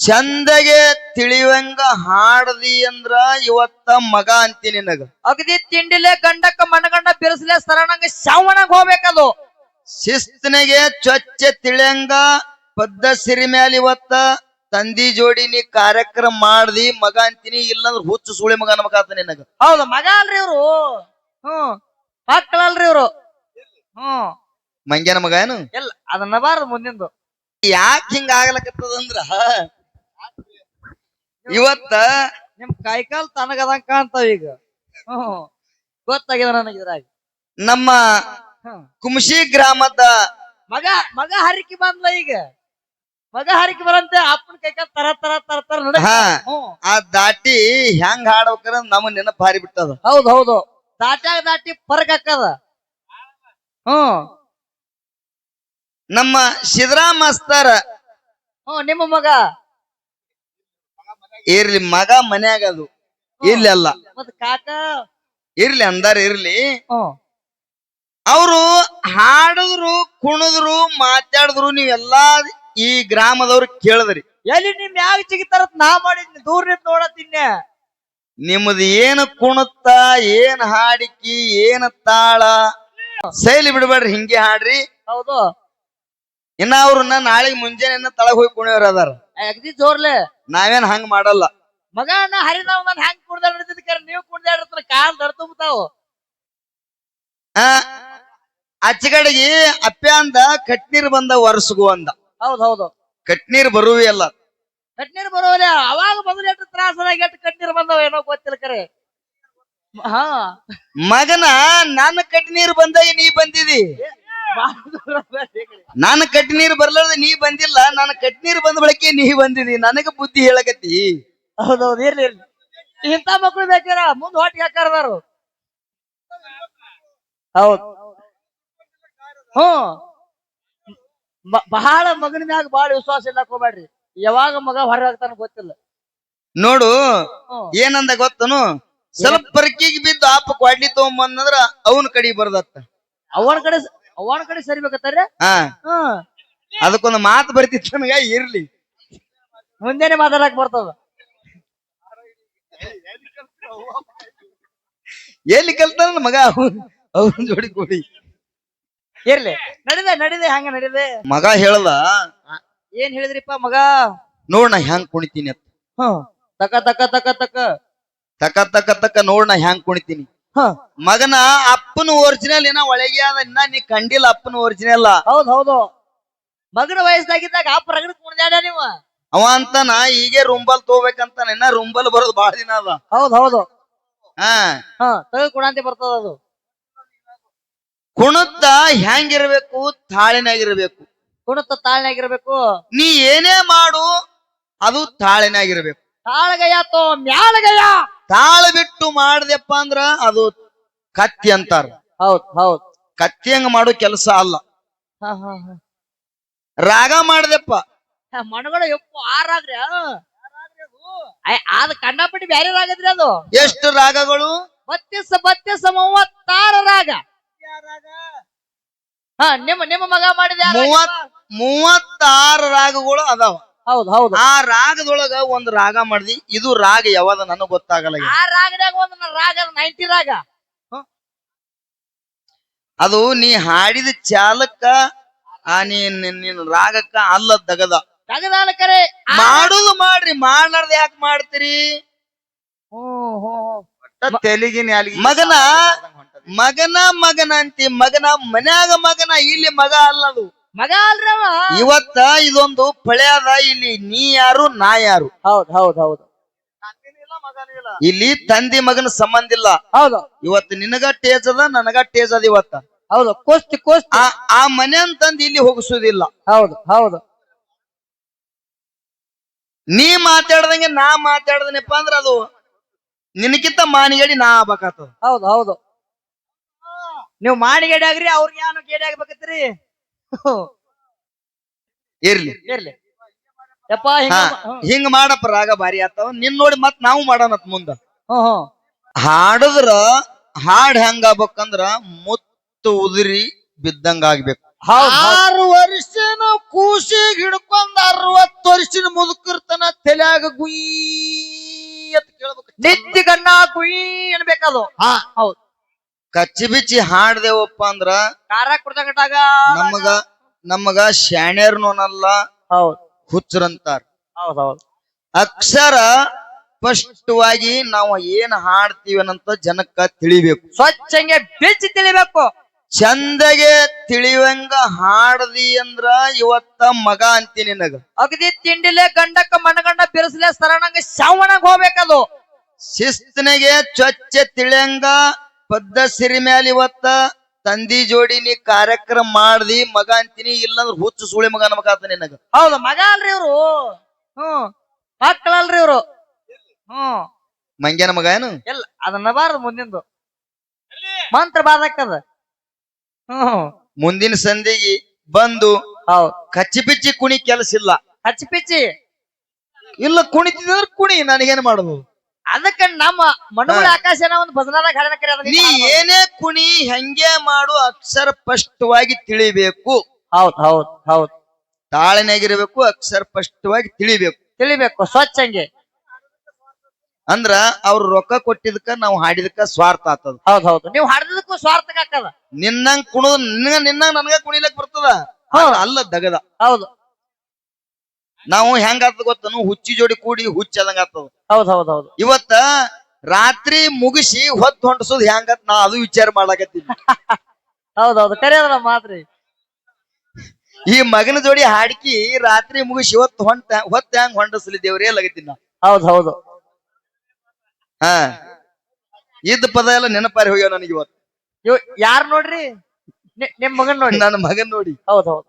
ಚಂದಗೆ ತಿಳಿವಂಗ ಹಾಡದಿ ಅಂದ್ರ ಇವತ್ತ ಮಗ ಅಂತೀನಿ ನಿನಗ. ಅಗದಿ ತಿಂಡಿಲೆ ಗಂಡಕ್ಕ ಮನಗಂಡ ಬಿರುಸಲೆ ಸರಣಂಗ ಶಾವಣಗ್ ಹೋಗ್ಬೇಕದು. ಶಿಸ್ತನಿಗೆ ಚೊಚ್ಚೆ ತಿಳಿಯಂಗ ಪದ್ದ ಸಿರಿ ಮ್ಯಾಲ ಇವತ್ತ ತಂದಿ ಜೋಡಿ ನೀ ಕಾರ್ಯಕ್ರಮ ಮಾಡ್ದಿ ಮಗ ಅಂತೀನಿ ಇಲ್ಲಂದ್ರ ಹುಚ್ಚು ಸುಳಿ ಮಗ ಆತ ನಿನಗ. ಹೌದು ಮಗ ಅಲ್ರಿ ಇವ್ರು. ಹ್ಮ್ ಮಕ್ಕಳಲ್ರಿ ಇವ್ರು. ಹ್ಮ್ ಮಂಗ್ಯನ ಮಗ ಏನು? ಇಲ್ಲ ಅದನ್ನ ಬಾರದು ಮುಂದಿಂದು. ಯಾಕೆ ಹಿಂಗ ಆಗ್ಲಕತ್ತದಂದ್ರ? ಇವತ್ತ ನಿಮ್ ಕೈಕಾಲ್ ತನಗದಂಗ ಕಾಣ್ತಾವ ಈಗ. ಹ್ಮ್ ಗೊತ್ತಾಗಿದೆ ನನಗೆ ಇದ್ರಾಗ. ನಮ್ಮ. ಕುಮಶಿ ಗ್ರಾಮದ ಮಗ ಮಗ ಹರಿಕೆ ಬಂದ್ಲ ಈಗ. ಮಗ ಹರಿಕೆ ಬರಂತೆ ಅಪ್ಪನ ಕೈಕಾಲ್ ತರ ತರ ತರ ತರ ನಡ. ಆ ದಾಟಿ ಹೆಂಗ್ ಹಾಡ್ಬೇಕಾರ ನಮ್ ನೆನಪು ಹಾರಿ ಬಿಟ್ಟದ. ಹೌದ್ ಹೌದು. ದಾಟ್ಯಾಗ ದಾಟಿ ಪರಕ್ ಹಾಕದ. ಹ್ಮ್. ನಮ್ಮ ಸಿದ್ದರಾಮ ಮಾಸ್ತರ ಹ್ಮ್ ನಿಮ್ಮ ಮಗ. ಇರ್ಲಿ ಮಗ ಮನ್ಯಾಗ ಅದು. ಇರ್ಲಿ ಅಲ್ಲ. ಮತ್ ಕಾಕ? ಇರ್ಲಿ ಅಂದಾರ ಇರ್ಲಿ. ಹ್ಮ್. ಅವರು ಹಾಡಿದ್ರು ಕುಣಿದ್ರು ಮಾತಾಡಿದ್ರು ನೀವೆಲ್ಲಾ ಈ ಗ್ರಾಮದವ್ರು ಕೇಳಿದ್ರಿ. ಎಲ್ಲಿ ನಿಮ್ ಯಾವ ಸಿಗಿತಾರ ನಾ ಮಾಡಿದ್ನಿ ದೂರ ನಿಮ್ ನೋಡತ್ತಿನ್ನೆ ನಿಮ್ಮದು ಏನು ಕುಣುತ್ತ ಏನ್ ಹಾಡಿಕಿ ಏನ್ ತಾಳ? ಶೈಲಿ ಬಿಡ್ಬೇಡ್ರಿ ಹಿಂಗೆ ಹಾಡ್ರಿ. ಹೌದು. ಇನ್ನ ಅವ್ರನ್ನ ನಾಳೆ ಮುಂಜಾನೆ ತಳಗ್ ಹೋಗಿ ಕುಣಿಯೋರ್ ಅದಾರ. ಅಗದಿ ಜೋರ್ಲೆ? ನಾವೇನ್ ಹಂಗ್ ಮಾಡಲ್ಲ. ಮಗ ಹರಿ ನಾವ್ ನಾನು ಹೆಂಗ್ ಕುಡ್ದಾಡ ನೀವ್ ಕುಡ್ದಾಡಿರ್ತಾರ ಕಾಲ್ ದರ್ ತುಂಬತಾವು ಆ ಅಚ್ಚಗಡಿಗೆ ಅಪ್ಪ ಅಂದ ಕಟ್ನೀರ್ ಬಂದ ವರ್ಷಗು ಅಂದ. ಹೌದ್ ಹೌದು. ಕಟ್ನೀರ್ ಬರುವಿ ಅಲ್ಲ. ಕಟ್ನೀರ್ ಬರೋಲ್ಲ ಅವಾಗ ಮೊದಲು ಎಷ್ಟು ತ್ರಾಸದಾಗ ಎಷ್ಟು ಕಟ್ನೀರ್ ಬಂದವ ಏನೋ ಗೊತ್ತಿಲ್ಲ ಕರೆ. ಹಾ. ಮಗನ ನನ್ನ ಕಟ್ನೀರ್ ಬಂದಾಗ ನೀ ಬಂದಿದಿ. ಬಾಳ ಕಟ್ಟಿ ನೀರು ಬರ್ಲಾರ್ದ ನೀ ಬಂದಿಲ್ಲ ನಾನು ನೀರು ಬಂದ ಬಳಕೆ ನೀ ಬಂದಿದಿ ನನಗ ಬುದ್ಧಿ ಹೇಳಕತ್ತಿ. ಹೌದೌದು ಇರ್ಲಿ ಇರ್ಲಿ. ಇಂತ ಮಕ್ಳು ಬೇಕಾರ ಮುಂದ್ ಹೊಟ್ಟಿಗೆ ಹಾಕಾರದಾರು ಹೌದು. ಹ್ಮ್ ಬಹಳ ಮಗನ ಮ್ಯಾಗ ಬಹಳ ವಿಶ್ವಾಸ ಇಲ್ಲ ಹೋಗ್ಬೇಡ್ರಿ. ಯಾವಾಗ ಮಗ ಹೊರ ಆಗ್ತಾನ ಗೊತ್ತಿಲ್ಲ. ನೋಡು ಏನಂದ ಗೊತ್ತನು? ಸ್ವಲ್ಪ ಪರಕಿಗೆ ಬಿದ್ದು ಆಪ ಕ್ವಾಡ್ಲಿ ತಗೊಂಬಂದ್ರ ಅವನ ಕಡೆ ಬರ್ದತ್ತ. ಅವನ ಕಡೆ ಅವನ ಕಡೆ ಸರಿಬೇಕತ್ತಾರ ಹಾ. ಅದಕ್ಕೊಂದು ಮಾತು ಬರ್ತಿತ್ತು ನಮಗೆ ಇರ್ಲಿ. ಮುಂದೆನೆ ಮಾತಾಡಕ್ ಬರ್ತದ. ಎಲ್ಲಿ ಕಲ್ತಾನ ಮಗ? ಅವ್ರ ಜೋಡಿ ಕೂಡಿ. ಇರ್ಲಿ. ನಡಿದೆ ನಡಿದೆ ಹಂಗ ನಡಿದೆ. ಮಗ ಹೇಳದ ಏನ್ ಹೇಳಿದ್ರಿಪ್ಪ ಮಗ? ನೋಡ್ ನಾ ಹೆಂಗ್ ಕುಣಿತೀನಿ ಅಂತ. ತಕ ತಕ ತಕ ತಕ. ತಕ ತಕ ತಕ ನೋಡ್ ನಾ ಹೆಂಗ್ ಕುಣಿತೀನಿ. ಹ. ಮಗನ ಅಪ್ಪನ ಒರಿಜಿನಲ್ ಏನ ಒಳಗೆ ಅದ ಇನ್ನ ನೀ ಕಂಡಿಲ್ಲ ಅಪ್ಪನ ಒರಿಜಿನಲ್ ಹೌದ್ ಹೌದು. ಮಗನ ವಯಸ್ಸಾಗಿದ್ದಾಗ ಅಪ್ಪ ಪ್ರಗಡ ಕುಣ್ದಾಡ ನೀವ? ಅವ ಅಂತಾನ ಹೀಗೆ ರೂಂಬಲ್ ತಗೋಬೇಕಂತಾನ ಇನ್ನ ರುಂಬಲ್ ಬರೋದು ಬಹಳ ದಿನ ಅದ. ಹೌದ್ ಹೌದು. ಹಾ. ಹಾ ತಗ ಕುಣಂತೆ ಬರ್ತದ ಅದು. ಕುಣತ್ತ ಹೆಂಗಿರ್ಬೇಕು ತಾಳಿನಾಗಿರ್ಬೇಕು. ಕುಣತ ತಾಳಿನಾಗಿರ್ಬೇಕು. ನೀ ಏನೇ ಮಾಡು ಅದು ತಾಳಿನಾಗಿರ್ಬೇಕು. ತಾಳಗಯ್ಯ ತೋ ಮ್ಯಾಳಗಯ್ಯ. ತಾಳ ಬಿಟ್ಟು ಮಾಡ್ದೆಪ್ಪ ಅಂದ್ರ ಅದು ಕತ್ತಿ ಅಂತಾರ. ಹೌದ್ ಹೌದ್. ಕತ್ತಿ ಹಂಗ ಮಾಡೋ ಕೆಲಸ ಅಲ್ಲ. ಹಾ ಹಾ ಹಾ. ರಾಗ ಮಾಡ್ದೆಪ್ಪ. ಮಣಗಳು ಎಪ್ಪು ಆರಾದ್ರಿ ಅದ ಕಂಡಪಟ್ಟಿ ಬ್ಯಾರೆ ರಾಗದ್ರಿ ಅದು. ಎಷ್ಟು ರಾಗಗಳು? ಬತ್ತಿಸ ಬತ್ತಿಸ ಮೂವತ್ತಾರು ರಾಗ. ಹಾ ನಿಮ್ಮ ನಿಮ್ಮ ಮಗ ಮಾಡಿದ? ಮೂವತ್ ಮೂವತ್ತಾರು ರಾಗಗಳು ಅದಾವ. ಹೌದ್ ಹೌದು. ಆ ರಾಗದೊಳಗ ಒಂದ್ ರಾಗ ಮಾಡ್ದಿ ಇದು ರಾಗ ಯಾವಾಗ ನನಗ್ ಗೊತ್ತಾಗಲ್ಲ ಈಗ. ಆ ರಾಗದಾಗ ಒಂದ್ ನ- ರಾಗ ನೈಂಟಿ ರಾಗ. ಅದು ನೀ ಹಾಡಿದ ಚಾಲಕ್ಕ ಆ ನೀನ್ ನಿನ್ ರಾಗಕ್ಕ ಅಲ್ಲ ತಗದ ತಗದಾಲ ಕರೆ. ಆ- ಮಾಡುದು ಮಾಡ್ರಿ ಮಾಡ್ಲಾರ್ದ ಯಾಕೆ ಮಾಡ್ತೀರಿ? ಹ್ಮ್ ಹ್ಮ್ ಹ್ಮ್. ತೆಲಿಗಿನ ಮಗನ ಮಗನ ಮಗನ ಅಂತಿ ಮಗನ ಮನ್ಯಾಗ ಮಗನ ಇಲ್ಲಿ ಮಗ ಅಲ್ಲದು ಮಗ ಅಲ್ರವ? ಇವತ್ತ ಇದೊಂದು ಪಳೆ ಅದ ಇಲ್ಲಿ ನೀ ಯಾರು ನಾ ಯಾರು? ಹೌದ್ ಹೌದ್ ಹೌದು. ಇಲ್ಲಿ ತಂದಿ ಮಗನ ಸಂಬಂಧ ಇಲ್ಲ. ಹೌದು. ಇವತ್ತು ನಿನಗ ಟೇಜ್ ಅದ ನನಗ ಟೇಜ್ ಅದ ಇವತ್ತ. ಹೌದು ಕುಸ್ತಿ ಕೋಸ್ತಿ. ಆ ಆ ಮನೆ ಅಂತಂದ್ ಇಲ್ಲಿ ಹೋಗಿಸುದಿಲ್ಲ. ಹೌದು ಹೌದು. ನೀ ಮಾತಾಡ್ದಂಗೆ ನಾ ಮಾತಾಡ್ದನಪ್ಪ ಅಂದ್ರ ಅದು ನಿನಕಿಂತ ಮಾನಿಗಡಿ ನಾ ಆಗ್ಬೇಕಾಗ್ತದ. ಹೌದು ಹೌದು. ನೀವು ಮಾಡಿ ಗೇಡಿ ಆಗ್ರಿ ಅವ್ರಿಗೆ ಏನು ಗೇಡಿ ಆಗ್ಬೇಕತ್ರಿ ಇರ್ಲಿ ಇರ್ಲಿ ಯಪ್ಪ ಹಿಂಗ ಹಾ ಹಿಂಗ ಮಾಡಪ್ಪ ರಾಗ ಭಾರಿ ಆತವ. ನಿನ್ ನೋಡಿ ಮತ್ ನಾವು ಮಾಡೋಣತ್ ಮುಂದ. ಹ್ಮ್ ಹ್ಮ್ ಹಾಡದ್ರ ಹಾಡ್ ಹೆಂಗ ಆಗ್ಬೇಕಂದ್ರ ಮುತ್ತು ಉದುರಿ ಬಿದ್ದಂಗ ಆಗ್ಬೇಕು. ಆರು ವರ್ಷನ ಕೂಸಿ ಹಿಡ್ಕೊಂಡ್ ಅರವತ್ತು ವರ್ಷನ ಮುದುಕಿರ್ತಾನ ತಲೆಯಾಗ ಗುಯ್ ಅಂತ ಕೇಳ್ಬೇಕು. ನಿತ್ಯ ಕಣ್ಣ ಗುಯ್ ಅನ್ಬೇಕದು. ಹಾ. ಹೌದ್. ಕಚ್ಚಿ ಬಿಚ್ಚಿ ಹಾಡ್ದೇವಪ್ಪ ಅಂದ್ರ ಕುಡ್ದಂಗಟಾಗ ನಮಗ ನಮಗ ಶಾಣ್ಯರ್ನೋನಲ್ಲ ಹೌದ್. ಹುಚ್ಚರಂತಾರ. ಹೌದ್ ಹೌದ್ ಅಕ್ಷರ ಸ್ಪಷ್ಟವಾಗಿ ನಾವು ಏನ್ ಹಾಡ್ತೀವಿ ಅನ್ನಂತ ಜನಕ್ಕ ತಿಳಿಬೇಕು. ಸ್ವಚ್ಛಂಗೆ ಬಿಚ್ಚಿ ತಿಳಿಬೇಕು. ಚಂದಗೆ ತಿಳಿವಂಗ ಹಾಡದಿ ಅಂದ್ರ ಇವತ್ತ ಮಗ ಅಂತೀನಿ ನಿನಗ. ಅಗದಿ ತಿಂಡಿಲೆ ಗಂಡಕ್ಕ ಮನಗಂಡ ಬಿರುಸಲೆ ಸರಣಂಗ ಶಾವಣಗ್ ಹೋಗ್ಬೇಕದು. ಶಿಸ್ತನಿಗೆ ಸ್ವಚ್ಛ ತಿಳಿಯಂಗ ಪದ್ದ ಸಿರಿ ಮ್ಯಾಲ ಇವತ್ತ ತಂದಿ ಜೋಡಿ ನೀ ಕಾರ್ಯಕ್ರಮ ಮಾಡ್ದಿ ಮಗ ಅಂತೀನಿ ಇಲ್ಲಂದ್ರ ಹುಚ್ಚು ಸುಳಿ ಮಗ ಅನ್ಬೇಕಾತ ನಿನಗ. ಹೌದು ಮಗ ಅಲ್ರಿ ಇವ್ರು. ಹ್ಮ್ ಮಕ್ಕಳಲ್ರಿ ಇವ್ರು. ಹ್ಮ್ ಮಂಗ್ಯನ ಮಗ ಏನು? ಇಲ್ಲ ಅದನ್ನ ಬಾರದು ಮುಂದಿಂದು. ಮಂತ್ರ ಬಾದಕ್ಕದ ಹ್ಮ್ ಮುಂದಿನ ಸಂಧಿಗೆ ಬಂದು ಹೌದ್. ಕಚ್ಚಿ ಪಿಚ್ಚಿ ಕುಣಿ ಕೆಲಸ ಇಲ್ಲ. ಹಚ್ಚಿ ಪಿಚ್ಚಿ. ಇಲ್ಲ ಕುಣಿತಿದ್ರೆ ಕುಣಿ ನನಗೇನು ಮಾಡುದು? ಅದಕ್ಕ ನಮ್ಮ ಮಣ್ಣುಗಳ ಆಕಾಶ ಒಂದು ಕರೆ ಅದನ್ನ ನೀ ಏನೇ ಕುಣಿ ಹೆಂಗೆ ಮಾಡು ಅಕ್ಷರ ಸ್ಪಷ್ಟವಾಗಿ ತಿಳಿಬೇಕು. ಹೌದ್ ಹೌದ್ ಹೌದ್. ತಾಳನೆಗಿರ್ಬೇಕು ಅಕ್ಷರ ಸ್ಪಷ್ಟವಾಗಿ ತಿಳಿಬೇಕು. ತಿಳಿಬೇಕು ಸ್ವಚ್ಛ ಹಂಗೆ ಅಂದ್ರ ಅವ್ರ ರೊಕ್ಕ ಕೊಟ್ಟಿದ್ಕ ನಾವು ಹಾಡಿದಕ್ಕ ಸ್ವಾರ್ಥ ಆತದ ಹೌದ್ ಹೌದು. ನೀವು ಹಾಡಿದಕ್ಕೂ ಸ್ವಾರ್ಥಕ ಹಾಕದ ನಿನ್ನಂಗ್ ಕುಣದ್ ನಿನ್ನ ನಿನ್ನ ನನಗ ಕುಣಿಲಕ್ ಬರ್ತದ. ಹೌದ್. ಅಲ್ಲ ದಗದ. ಹೌದು. ನಾವು ಹೆಂಗ ಆತದ ಗೊತ್ತನು? ಹುಚ್ಚಿ ಜೋಡಿ ಕೂಡಿ ಹುಚ್ಚದಂಗ ಆಗ್ತದ ಹೌದ್ ಹೌದ್ ಹೌದು. ಇವತ್ತ ರಾತ್ರಿ ಮುಗಿಸಿ ಹೊತ್ತು ಹೊಂಟಸೋದ್ ಹೆಂಗತ್ ನಾ ಅದು ವಿಚಾರ ಮಾಡಾಕತ್ತೀನಿ. ಹೌದ್ ಹೌದು. ಕರೆ ಅದಲ್ಲ ಮಾತ್ರಿ. ಈ ಮಗನ ಜೋಡಿ ಹಾಡ್ಕಿ ರಾತ್ರಿ ಮುಗಿಸಿ ಹೊತ್ತು ಹೊಂಟ ಹೊತ್ತ ಹೆಂಗ್ ಹೊಂಡಸ್ಲಿ ದೇವ್ರೇ ಲಗತ್ತೀನಿ ನಾ. ಹೌದ್ ಹೌದು. ಹಾ. ಇದ್ದ ಪದ ಎಲ್ಲ ನೆನಪಾರಿ ಹೋಗ್ಯಾವ ನನಗೆ ಇವತ್ತು. ಯಾರು ಯಾರ್ ನೋಡ್ರಿ? ನಿ- ನಿಮ್ ಮಗನ್ ನೋಡಿ. ನನ್ನ ಮಗನ್ ನೋಡಿ. ಹೌದ್ ಹೌದ್.